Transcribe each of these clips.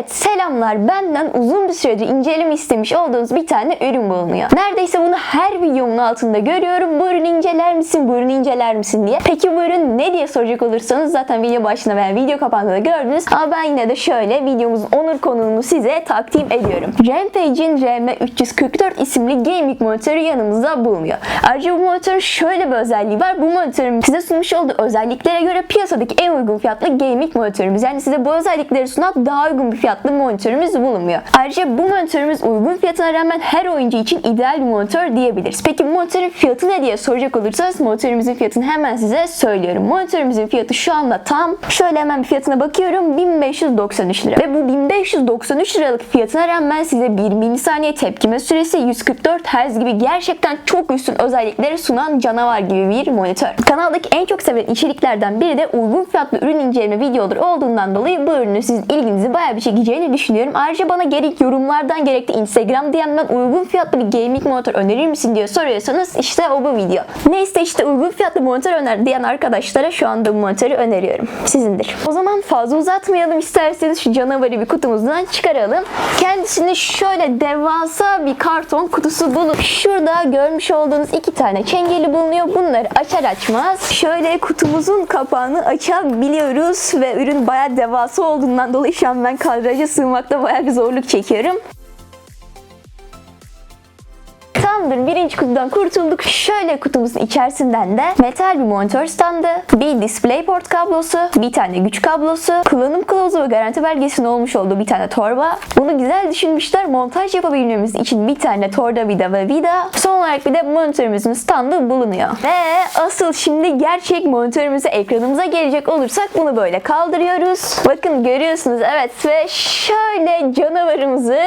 Evet selamlar benden uzun bir süredir inceleme istemiş olduğunuz bir tane ürün bulunuyor. Neredeyse bunu her videomun altında görüyorum. Bu ürünü inceler misin, bu ürünü inceler misin diye. Peki bu ürün ne diye soracak olursanız zaten video başında veya video kapağında da gördünüz. Ama ben yine de şöyle videomuzun onur konuğunu size takdim ediyorum. Rampage'in RM344 isimli gaming monitörü yanımızda bulunuyor. Ayrıca bu monitörün şöyle bir özelliği var. Bu monitörün size sunmuş olduğu özelliklere göre piyasadaki en uygun fiyatlı gaming monitörümüz. Yani size bu özellikleri sunan daha uygun bir fiyatlı monitörümüz bulunmuyor. Ayrıca bu monitörümüz uygun fiyatına rağmen her oyuncu için ideal bir monitör diyebiliriz. Peki monitörün fiyatı ne diye soracak olursanız monitörümüzün fiyatını hemen size söylüyorum. Monitörümüzün fiyatı şu anda tam şöyle hemen fiyatına bakıyorum 1593 lira. Ve bu 1593 liralık fiyatına rağmen size 1 milisaniye tepkime süresi 144 Hz gibi gerçekten çok üstün özellikleri sunan canavar gibi bir monitör. Kanaldaki en çok sevilen içeriklerden biri de uygun fiyatlı ürün inceleme videoları olduğundan dolayı bu ürünün sizin ilginizi bayağı bir çekeceğini düşünüyorum. Ayrıca bana gerek yorumlardan gerek de Instagram DM'den uygun fiyatlı bir gaming monitör önerir misin diye soruyorsanız işte o bu video. Neyse işte uygun fiyatlı monitör öner diyen arkadaşlara şu anda bu monitörü öneriyorum. Sizindir. O zaman fazla uzatmayalım isterseniz şu canavarı bir kutumuzdan çıkaralım. Kendisini şöyle devasa bir karton kutusu bulup şurada görmüş olduğunuz iki tane çengeli bulunuyor. Bunları açar açmaz şöyle kutumuzun kapağını açabiliyoruz ve ürün bayağı devasa olduğundan dolayı şu an ben kadraja sığmakta bayağı bir zorluk çekiyorum. Tamamdır birinci kutudan kurtulduk. Şöyle kutumuzun içerisinden de metal bir monitör standı, bir DisplayPort kablosu, bir tane güç kablosu, kullanım kılavuzu ve garanti belgesinin olmuş olduğu bir tane torba. Bunu güzel düşünmüşler. Montaj yapabilmemiz için bir tane tornavida ve vida. Son olarak bir de monitörümüzün standı bulunuyor. Ve asıl şimdi gerçek monitörümüze ekranımıza gelecek olursak bunu böyle kaldırıyoruz. Bakın görüyorsunuz evet ve şöyle canavarımızı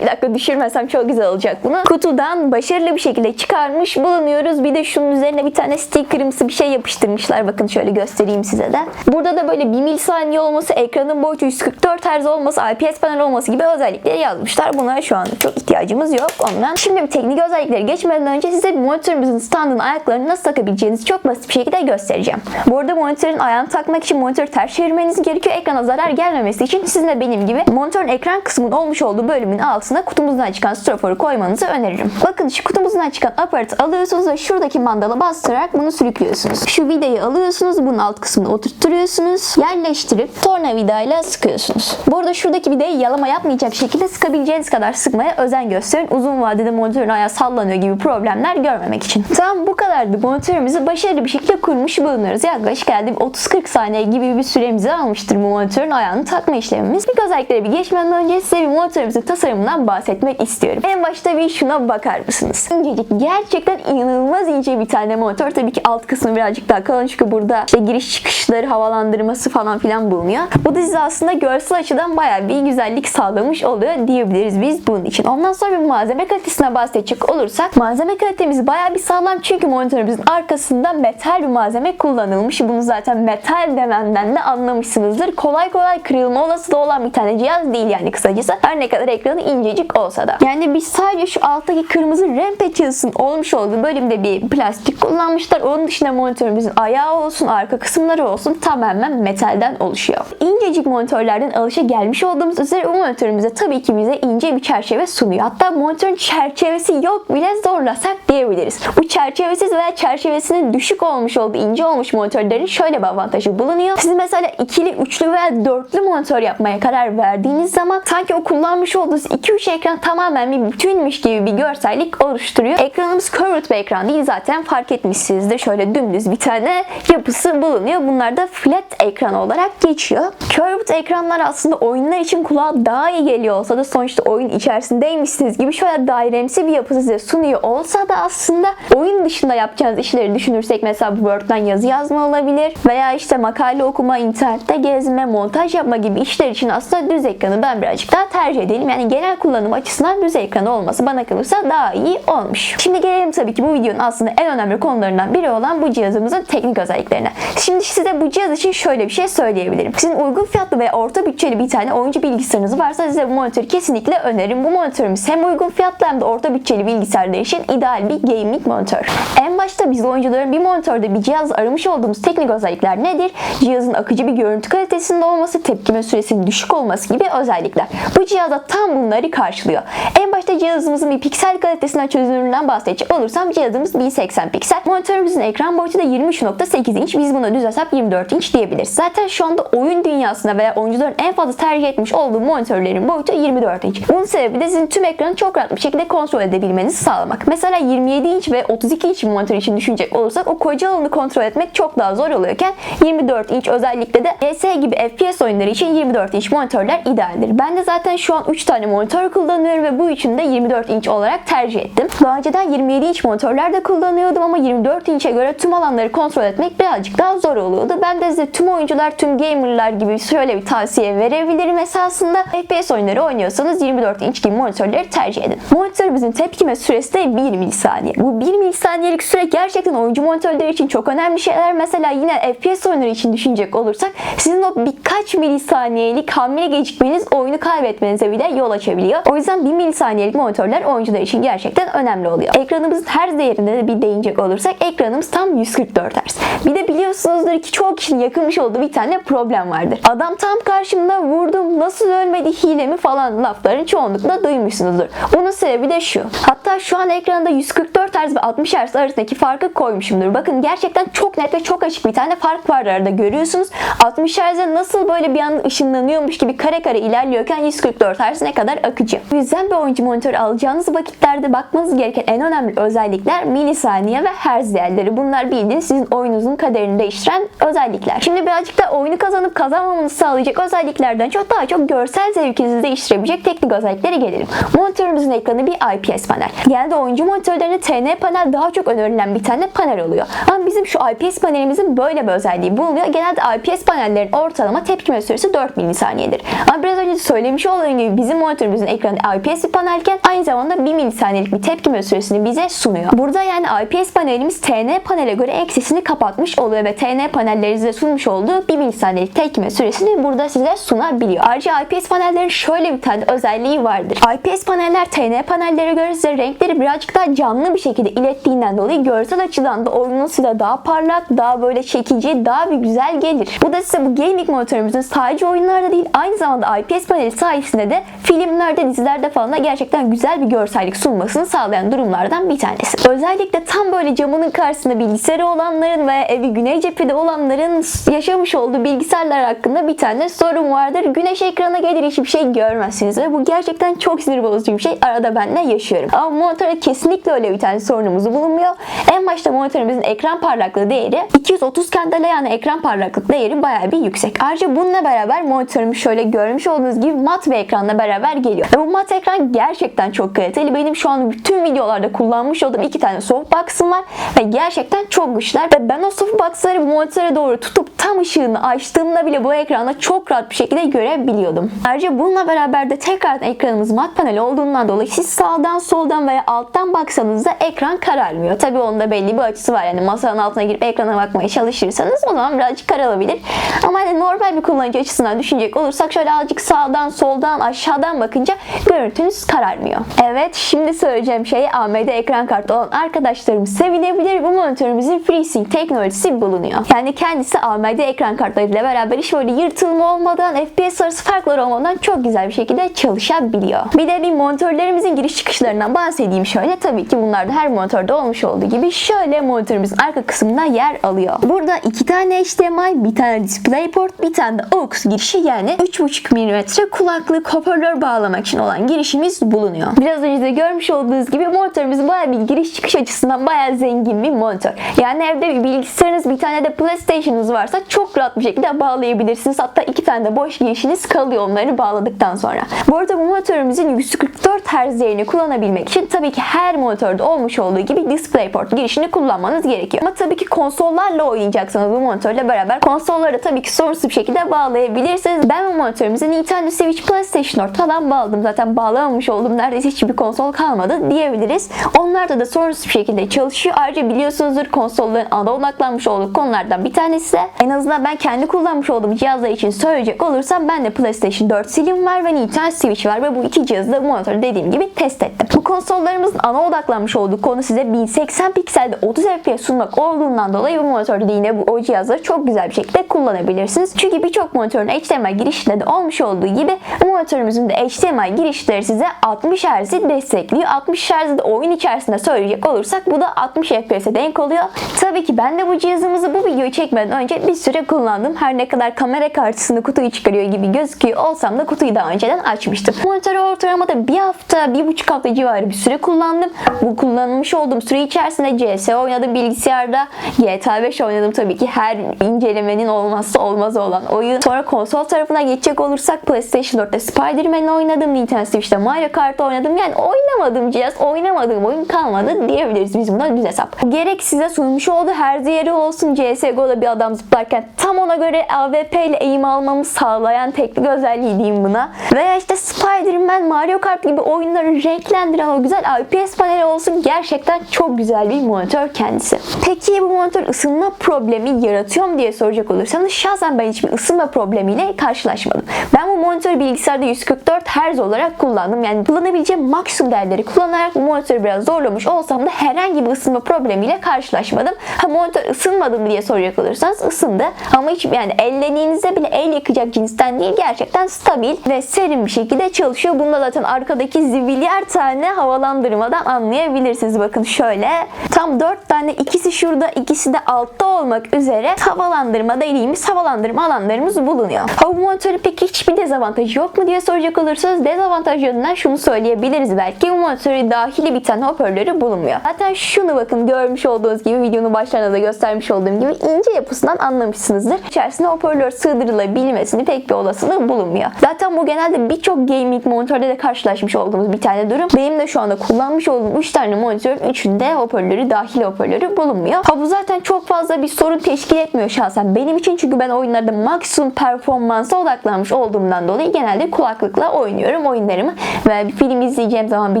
bir dakika düşürmesem çok güzel olacak bunu. Kutudan başarılı bir şekilde çıkarmış bulunuyoruz. Bir de şunun üzerine bir tane stickerımsı bir şey yapıştırmışlar. Bakın şöyle göstereyim size de. Burada da böyle 1 milisaniye olması, ekranın boyutu 144 Hz olması, IPS panel olması gibi özellikleri yazmışlar. Buna şu an çok ihtiyacımız yok ondan. Şimdi teknik özellikleri geçmeden önce size monitörümüzün standının ayaklarını nasıl takabileceğinizi çok basit bir şekilde göstereceğim. Bu arada monitörün ayağını takmak için monitörü ters çevirmeniz gerekiyor. Ekrana zarar gelmemesi için sizin de benim gibi monitörün ekran kısmının olmuş olduğu bölümün altına kutumuzdan çıkan stroforu koymanızı öneririm. Bakın şu kutumuzdan çıkan aparatı alıyorsunuz ve şuradaki mandala bastırarak bunu sürüklüyorsunuz. Şu vidayı alıyorsunuz, bunun alt kısmına oturtturuyorsunuz. Yerleştirip tornavidayla sıkıyorsunuz. Bu arada şuradaki vidayı yalama yapmayacak şekilde sıkabileceğiniz kadar sıkmaya özen gösterin. Uzun vadede monitörün ayağı sallanıyor gibi problemler görmemek için. Tamam bu kadardı. Monitörümüzü başarılı bir şekilde kurmuş bulunuyoruz. Yaklaşık geldi 30-40 saniye gibi bir süremizi almıştır bu monitörün ayağını takma işlemimiz. Bir özelliklere bir geçmeden önce size bir monitörümüzün tasarımından bahsetmek istiyorum. En başta bir şuna bakar mısınız? İncecik. Gerçekten inanılmaz ince bir tane monitör. Tabii ki alt kısmı birazcık daha kalın çünkü burada işte giriş çıkışları havalandırması falan filan bulunuyor. Bu da size aslında görsel açıdan bayağı bir güzellik sağlamış oluyor diyebiliriz biz bunun için. Ondan sonra bir malzeme kalitesine bahsedecek olursak malzeme kalitemiz bayağı bir sağlam çünkü monitörümüzün arkasında metal bir malzeme kullanılmış. Bunu zaten metal demenden de anlamışsınızdır. Kolay kolay kırılma olasılığı olan bir tane cihaz değil yani kısacası. Her ne kadar ekranı incecik olsa da. Yani biz sadece şu alttaki kırmızı Rampage yazısının olmuş olduğu bölümde bir plastik kullanmışlar. Onun dışında monitörümüzün ayağı olsun, arka kısımları olsun tamamen metalden oluşuyor. İncecik monitörlerden alışa gelmiş olduğumuz üzere bu monitörümüze tabii ki bize ince bir çerçeve sunuyor. Hatta monitörün çerçevesi yok bile zorlasak diyebiliriz. Bu çerçevesiz veya çerçevesinin düşük olmuş olduğu ince olmuş monitörlerin şöyle bir avantajı bulunuyor. Siz mesela ikili, üçlü veya dörtlü monitör yapmaya karar verdiğiniz zaman sanki o kullanmış olduğunuz 2-3 ekran tamamen bir bütünmüş gibi bir görsellik oluşturuyor. Ekranımız curved bir ekran değil zaten fark etmişsinizdir. Şöyle dümdüz bir tane yapısı bulunuyor. Bunlar da flat ekran olarak geçiyor. Curved ekranlar aslında oyunlar için kulağa daha iyi geliyor olsa da sonuçta oyun içerisindeymişsiniz gibi şöyle dairemsi bir yapı size sunuyor olsa da aslında oyun dışında yapacağınız işleri düşünürsek mesela Word'dan yazı yazma olabilir veya işte makale okuma, internette gezme, montaj yapma gibi işler için aslında düz ekranı ben birazcık daha tercih edelim. Yani genel kullanım açısından düz ekranı olması bana kalırsa daha iyi iyi olmuş. Şimdi gelelim tabii ki bu videonun aslında en önemli konularından biri olan bu cihazımızın teknik özelliklerine. Şimdi size bu cihaz için şöyle bir şey söyleyebilirim. Sizin uygun fiyatlı veya orta bütçeli bir tane oyuncu bilgisayarınız varsa size bu monitörü kesinlikle öneririm. Bu monitörümüz hem uygun fiyatlı hem de orta bütçeli bilgisayarlar için ideal bir gaming monitör. En başta biz oyuncuların bir monitörde bir cihaz aramış olduğumuz teknik özellikler nedir? Cihazın akıcı bir görüntü kalitesinde olması, tepkime süresinin düşük olması gibi özellikler. Bu cihazda tam bunları karşılıyor. En başta cihazımızın bir piksel kalitesinden çözünürlüğünden bahsedecek olursam cihazımız 1080 piksel. Monitörümüzün ekran boyutu da 23.8 inç. Biz buna düz hesap 24 inç diyebiliriz. Zaten şu anda oyun dünyasında veya oyuncuların en fazla tercih etmiş olduğu monitörlerin boyutu 24 inç. Bunun sebebi de sizin tüm ekranı çok rahat bir şekilde kontrol edebilmenizi sağlamak. Mesela 27 inç ve 32 inç monitör için düşünecek olursak o koca alanı kontrol etmek çok daha zor oluyorken 24 inç özellikle de PS gibi FPS oyunları için 24 inç monitörler idealdir. Ben de zaten şu an 3 tane monitör kullanıyorum ve bu üçünü de 24 inç olarak tercih ettim. Daha önceden 27 inç monitörler de kullanıyordum ama 24 inçe göre tüm alanları kontrol etmek birazcık daha zor oluyordu. Ben de size tüm oyuncular, tüm gamerlar gibi şöyle bir tavsiye verebilirim. Esasında FPS oyunları oynuyorsanız 24 inç gibi monitörleri tercih edin. Monitörümüzün tepkime süresi de 1 milisaniye. Bu 1 milisaniyelik süre gerçekten oyuncu monitörleri için çok önemli şeyler. Mesela yine FPS oyunları için düşünecek olursak sizin o birkaç milisaniyelik hamle gecikmeniz oyunu kaybetmenize bile yol açabiliyor. O yüzden 1 milisaniyelik monitörler oyuncular için gerçekten önemli oluyor. Ekranımızın her değerinde de bir değinecek olursak ekranımız tam 144 Hz. Bir de biliyorsunuzdur ki çoğu kişinin yakınmış olduğu bir tane problem vardır. Adam tam karşımda vurdum nasıl ölmedi hile mi falan lafların çoğunlukla duymuşsunuzdur. Bunun sebebi de şu. Hatta şu an ekranda 144 Hz ve 60 Hz arasındaki farkı koymuşumdur. Bakın gerçekten çok net ve çok açık bir tane fark var arada görüyorsunuz. 60 Hz'e nasıl böyle bir anda ışınlanıyormuş gibi kare kare ilerliyorken 144 Hz ne kadar akıcı. O yüzden bir oyuncu monitörü alacağınız vakitlerde bakmanız gereken en önemli özellikler milisaniye ve değerleri. Bunlar bildiğiniz sizin oyununuzun kaderini değiştiren özellikler. Şimdi birazcık da oyunu kazanıp kazanmamanızı sağlayacak özelliklerden çok daha çok görsel zevkinizi değiştirebilecek teknik özelliklere gelelim. Monitörümüzün ekranı bir IPS panel. Genelde oyuncu monitörlerinde TN panel daha çok önerilen bir tane panel oluyor. Ama bizim şu IPS panelimizin böyle bir özelliği bulunuyor. Genelde IPS panellerin ortalama tepkime süresi 4 milisaniyedir. Ama biraz önce söylemiş olduğum gibi bizim monitörümüzün ekranı IPS bir panelken aynı zamanda 1 milisaniyelik bir tepkime süresini bize sunuyor. Burada yani IPS panelimiz TN panele göre eksisini kapatmış oluyor ve TN panelleri size sunmuş olduğu 1 milisaniyelik tepkime süresini burada size sunabiliyor. Ayrıca IPS panellerin şöyle bir tane özelliği vardır. IPS paneller TN panellere göre size renkleri birazcık daha canlı bir şekilde ilettiğinden dolayı görsel açıdan da oyunun size daha parlak, daha böyle çekici, daha bir güzel gelir. Bu da size bu gaming monitörümüzün sadece oyunlarda değil aynı zamanda IPS paneli sayesinde de filmlerde, dizilerde falan da gerçekten güzel bir görsellik sunmasını sağlayan durumlardan bir tanesi. Özellikle tam böyle camının karşısında bilgisayarı olanların ve evi güney cephede olanların yaşamış olduğu bilgisayarlar hakkında bir tane sorun vardır. Güneş ekrana gelir hiçbir şey görmezsiniz ve bu gerçekten çok sinir bozucu bir şey. Arada ben de yaşıyorum. Ama monitörde kesinlikle öyle bir tane sorunumuz bulunmuyor. En başta monitörümüzün ekran parlaklığı değeri 230 kandela yani ekran parlaklık değeri bayağı bir yüksek. Ayrıca bununla beraber monitörümüz şöyle görmüş olduğunuz gibi mat bir ekranla beraber geliyor. Ve bu mat ekran gerçekten çok kaliteli. Benim şu an bütün videolarda kullanmış olduğum iki tane softbox'ım var ve gerçekten çok güçler ve ben o softbox'ları monitöre doğru tutup tam ışığını açtığımda bile bu ekranda çok rahat bir şekilde görebiliyordum. Ayrıca bununla beraber de tekrardan ekranımız mat paneli olduğundan dolayı siz sağdan soldan veya alttan baksanız da ekran kararmıyor. Tabi onun da belli bir açısı var. Yani masanın altına girip ekrana bakmaya çalışırsanız o zaman birazcık karalabilir. Ama hani normal bir kullanıcı açısından düşünecek olursak şöyle azıcık sağdan soldan aşağıdan bakınca görüntünüz kararmıyor. Evet şimdi söyleyeceğim şey AMD ekran kartı olan arkadaşlarım sevinebilir. Bu monitörümüzün FreeSync teknolojisi bulunuyor. Yani kendisi AMD ekran kartlarıyla beraber hiç böyle yırtılma olmadan FPS arası farklar olmadan çok güzel bir şekilde çalışabiliyor. Bir de bir monitörlerimizin giriş çıkışlarından bahsedeyim şöyle. Tabii ki bunlar da her monitörde olmuş olduğu gibi şöyle monitörümüzün arka kısmında yer alıyor. Burada iki tane HDMI, bir tane DisplayPort, bir tane de AUX girişi yani 3.5 mm kulaklık hoparlör bağlamak için olan girişimiz bulunuyor. Biraz önce de görmüş olduğunuz gibi monitörümüz bayağı bir giriş çıkış açısından bayağı zengin bir monitör. Yani evde bir bilgisayarınız bir tane de PlayStation'ınız varsa çok rahat bir şekilde bağlayabilirsiniz. Hatta iki tane de boş girişiniz kalıyor onları bağladıktan sonra. Bu arada bu monitörümüzün 144 Hz değerini kullanabilmek için tabii ki her monitörde olmuş olduğu gibi DisplayPort girişini kullanmanız gerekiyor. Ama tabii ki konsollarla oynayacaksanız bu monitörle beraber konsolları tabii ki sorunsuz bir şekilde bağlayabilirsiniz. Ben bu monitörümüze Nintendo Switch, PlayStation 4 falan bağladım. Zaten bağlamamış olduğum neredeyse hiçbir konsol kalmadı diyebiliriz. Onlarda da sorunsuz bir şekilde çalışıyor. Ayrıca biliyorsunuzdur konsolların ana odaklanmış olduğu konulardan bir tanesi de en azından ben kendi kullanmış olduğum cihazlar için söyleyecek olursam ben de PlayStation 4 Slim var ve Nintendo Switch var ve bu iki cihazı da bu monitörü dediğim gibi test ettim. Bu konsollarımızın ana odaklanmış olduğu konu size 1080 pikselde 30 FPS sunmak olduğundan dolayı bu monitörde de yine bu o cihazları çok güzel bir şekilde kullanabilirsiniz. Çünkü birçok monitörün HDMI girişinde de olmuş olduğu gibi monitörümüzün de HDMI girişleri size 60 Hz'i destekliyor. 60 Hz'i de oyun içerisinde söyleyecek olursak bu da 60 FPS'e denk oluyor. Tabii ki ben de bu cihazımızı bu videoyu çekmeden önce bir süre kullandım. Her ne kadar kamera karşısında kutuyu çıkarıyor gibi gözüküyor olsam da kutuyu daha önceden açmıştım. Monitörü ortalamada bir hafta, bir buçuk hafta civarı bir süre kullandım. Bu kullanmış olduğum süre içerisinde CS oynadım bilgisayarda. GTA 5 oynadım tabii ki her incelemenin olmazsa olmazı olan oyun. Sonra konsol tarafına geçecek olursak PlayStation 4'te Spider-Man'i oynadım. Nintendo Switch'te Mario Kart oynadım. Yani oynamadığım cihaz, oynamadığım oyun kalmadı diyebiliriz biz buna düz hesap. Gerek size sunmuş olduğu her yeri olsun CSGO'da bir adam zıplarken tam ona göre AWP ile eğim almamı sağlayan teknik özelliği diyeyim buna. Veya işte Spider-Man, Mario Kart gibi oyunları renklendiren o güzel IPS paneli olsun gerçekten çok güzel bir monitör kendisi. Peki bu monitör ısınma problemi yaratıyor mu diye soracak olursanız şahsen ben hiçbir ısınma problemiyle karşılaşmadım. Ben bu monitörü bilgisayarda 144 Hz olarak kullandım. Yani kullanabileceğim maksimum değerleri kullanarak monitörü biraz zorlamış olsam da herhangi bir ısınma problemiyle karşılaşmadım. Ha monitör ısınmadı mı diye soracak olursanız ısındı. Ama hiç yani ellediğinizde bile el yakacak cinsten değil. Gerçekten stabil ve serin bir şekilde çalışıyor. Bunda zaten arkadaki zibilyer tane havalandırmadan anlayabilirsiniz. Bakın şöyle tam 4 tane ikisi şurada ikisi de altta olmak üzere havalandırma dediğimiz havalandırma alanlarımız bulunuyor. Ha bu monitörün peki hiçbir dezavantajı yok mu diye soracak olursanız dezavantaj yönünden şunu söyleyebiliriz belki. Bu monitörü dahili bir tane hoparlörü bulunmuyor. Zaten şunu bakın görmüş olduğunuz gibi videonun başlarında da göstermiş olduğum gibi ince yapısından anlamışsınızdır. İçerisine hoparlör sığdırılabilmesini pek bir olasılığı bulunmuyor. Zaten bu genelde birçok gaming monitörde de karşılaşmış olduğumuz bir tane durum. Benim de şu anda kullanmış olduğum 3 tane monitörün 3'ünde hoparlörü dahil hoparlörü bulunmuyor. Ha bu zaten çok fazla bir sorun teşkil etmiyor şahsen benim için çünkü ben oyunlarda maksimum performansa odaklanmış olduğumdan dolayı genelde kulaklıkla oynuyorum oyunlarımı ve bir film izleyeceğim zaman bir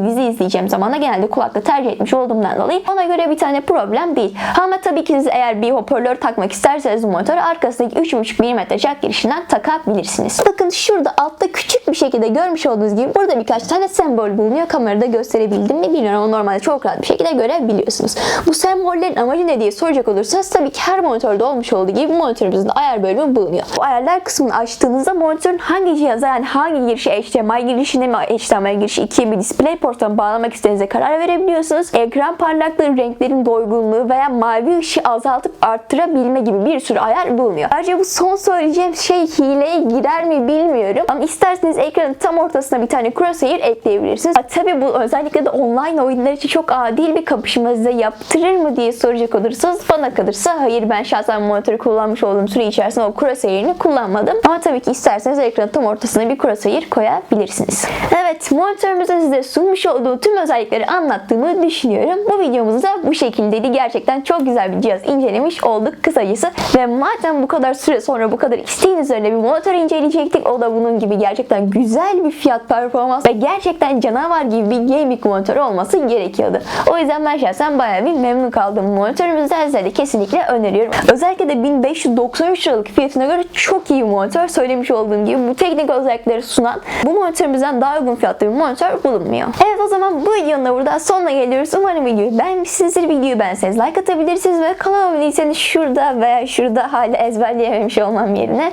dizi izleyeceğim zaman da genelde kulaklık tercih etmiş olduğumdan dolayı ona göre bir tane problem değil. Ama tabii ki siz eğer bir hoparlör takmak isterseniz bu monitörü arkasındaki 3.5 mm jack girişinden takabilirsiniz. Bakın şurada altta küçük bir şekilde görmüş olduğunuz gibi burada birkaç tane sembol bulunuyor. Kamerada gösterebildim mi bilmiyorum ama normalde çok rahat bir şekilde görebiliyorsunuz. Bu sembollerin amacı ne diye soracak olursanız tabii ki her monitörde olmuş olduğu gibi monitörümüzün ayar bölümü bulunuyor. Bu ayarlar kısmını açtığınızda monitörün hangi cihaza yani hangi girişi HDMI girişine mi HDMI girişi ikiye bir display portuna bağlamak istediğinize karar verebiliyorsunuz. Ekran parlaklığı, renklerin doygunluğu veya mavi ışığı azaltıp arttırabilme gibi bir sürü ayar bulunuyor. Ayrıca bu son söyleyeceğim şey hileye girer mi bilmiyorum. Ama isterseniz ekranın tam ortasına bir tane crosshair ekleyebilirsiniz. Ha, tabii bu özellikle de online oyunlar için çok adil bir kapışma size yaptırır mı diye soracak olursanız bana kalırsa hayır ben şahsen monitörü kullanmış olduğum süre içerisinde o crosshair'ini kullanmadım. Ama tabii ki isterseniz ekranın tam ortasına bir crosshair koyabilirsiniz. Evet monitörümüzün size sunmuş olduğu tüm özellikleri anlattığımı düşünüyorum. Bu videomuz da bu şekildeydi. Gerçekten çok güzel bir cihaz incelemiş olduk kısacası. Ve madem bu kadar süre sonra bu kadar isteğin üzerine bir monitör inceleyecektik. O da bunun gibi gerçekten güzel bir fiyat performans ve gerçekten canavar gibi bir gaming monitör olması gerekiyordu. O yüzden ben şahsen bayağı bir memnun kaldım. Monitörümüzü de size de kesinlikle öneriyorum. Özellikle de 1593 liralık fiyatına göre çok iyi monitör. Söylemiş olduğum gibi bu teknik özellikleri sunan bu monitörümüzden daha uygun fiyatlı bir monitör bulunmuyor. Evet o zaman bu videonun da burada sonuna geliyoruz. Umarım videoyu beğenmişsinizdir. Videoyu beğenseniz like atabilirsiniz ve kanala abone değilseniz şurada veya şurada hala ezberleyememiş olmam yerine.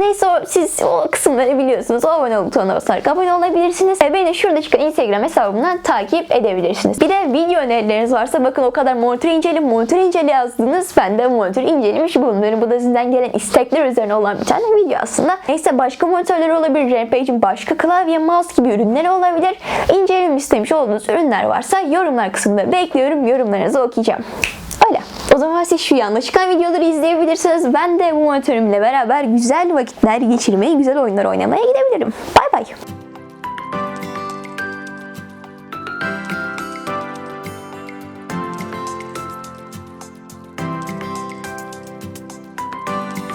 Neyse o, siz o kısımları biliyorsunuz. O abone ol butonuna basarak abone olabilirsiniz. Ve beni şurada çıkan Instagram hesabımdan takip edebilirsiniz. Bir de video önerileriniz varsa bakın o kadar monitör inceli, monitör inceli yazdınız. Ben de monitör incelemiş bulunuyorum. Bu da sizden gelen istekler üzerine olan bir tane video aslında. Neyse başka monitörler olabilir. Rampage'in başka klavye, mouse gibi ürünleri olabilir. İncelim istemiş olduğunuz ürünler varsa yorumlar kısmında bekliyorum. Yorumlarınızı okuyacağım. Öyle. O zaman siz şu yanda çıkan videoları izleyebilirsiniz. Ben de bu monitörümle beraber güzel vakitler geçirmeyi, güzel oyunlar oynamaya gidebilirim. Bay bay.